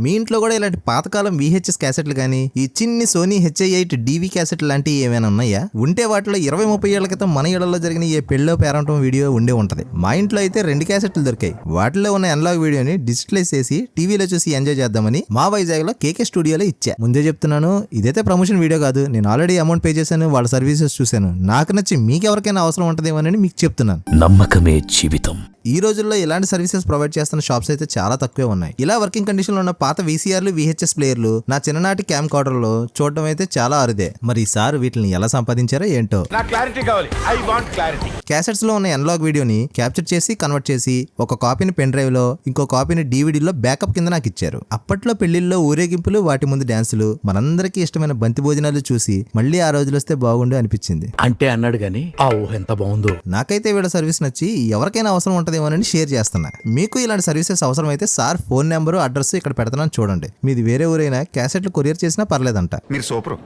మీ ఇంట్లో కూడా ఇలాంటి పాతకాలం విహెచ్ఎస్ క్యాసెట్లు కానీ ఈ చిన్ని సోనీ హెచ్ఐ ఎయిట్ డీవీ క్యాసెట్లు లాంటివి ఏమైనా ఉన్నాయా? ఉంటే వాటిలో ఇరవై ముప్పై ఏళ్ళ క్రితం మన ఇళ్ళలో జరిగిన ఏ పెళ్ళో పేరంటం వీడియో ఉండే ఉంటది. మా ఇంట్లో అయితే రెండు క్యాసెట్లు దొరికాయి. వాటిలో ఉన్న అనలాగ్ వీడియోని డిజిటలైజ్ చేసి టీవీలో చూసి ఎంజాయ్ చేద్దామని మా వైజాగ్లో కేకే స్టూడియోలో ఇచ్చా. ముందే చెప్తున్నాను ఇదైతే ప్రమోషన్ వీడియో కాదు. నేను ఆల్రెడీ అమౌంట్ పే చేశాను వాళ్ళ సర్వీసెస్ చూశాను. నాకు నచ్చి మీకు ఎవరికైనా అవసరం ఉంటుందేమోనని మీకు చెప్తున్నాను. నమ్మకమే జీవితం. ఈ రోజుల్లో ఇలాంటి సర్వీసెస్ ప్రొవైడ్ చేస్తున్న షాప్స్ అయితే చాలా తక్కువే ఉన్నాయి. ఇలా వర్కింగ్ కండిషన్లో ఉన్న పాత వీసీఆర్లు విహెచ్ఎస్ ప్లేయర్లు నా చిన్ననాటి క్యామ్లో చూడడం అయితే చాలా అరుదే. మరి ఈసారి వీటిని ఎలా సంపాదించారో ఏంటో? నా క్లారిటీ కావాలి. I want clarity. క్యాసెట్స్లో ఉన్న ఎన్లాగ్ వీడియోని క్యాప్చర్ చేసి కన్వర్ట్ చేసి ఒక కాపీని పెన్ డ్రైవ్లో ఇంకో కాపీని డీవీడీలో బ్యాకప్ కింద నాకు ఇచ్చారు. అప్పట్లో పెళ్ళిళ్ళలో ఊరేగింపులు వాటి ముందు డాన్సులు మనందరికీ ఇష్టమైన బంతి భోజనాలు చూసి మళ్ళీ ఆ రోజులు వస్తే బాగుండు అనిపించింది. అంటే అన్నాడు గాని ఆ ఊహ ఎంత బాగుందో. నాకైతే వీళ్ళ సర్వీస్ నచ్చి ఎవరికైనా అవసరం ఉంటుందేమోనని షేర్ చేస్తున్నా. మీకు ఇలాంటి సర్వీసెస్ అవసరం అయితే సార్ ఫోన్ నెంబరు అడ్రస్ ఇక్కడ పెడతానని చూడండి. మీది వేరే ఊరైనా క్యాసెట్లు కొరియర్ చేసినా పర్లేదంట. మీరు సూపర్.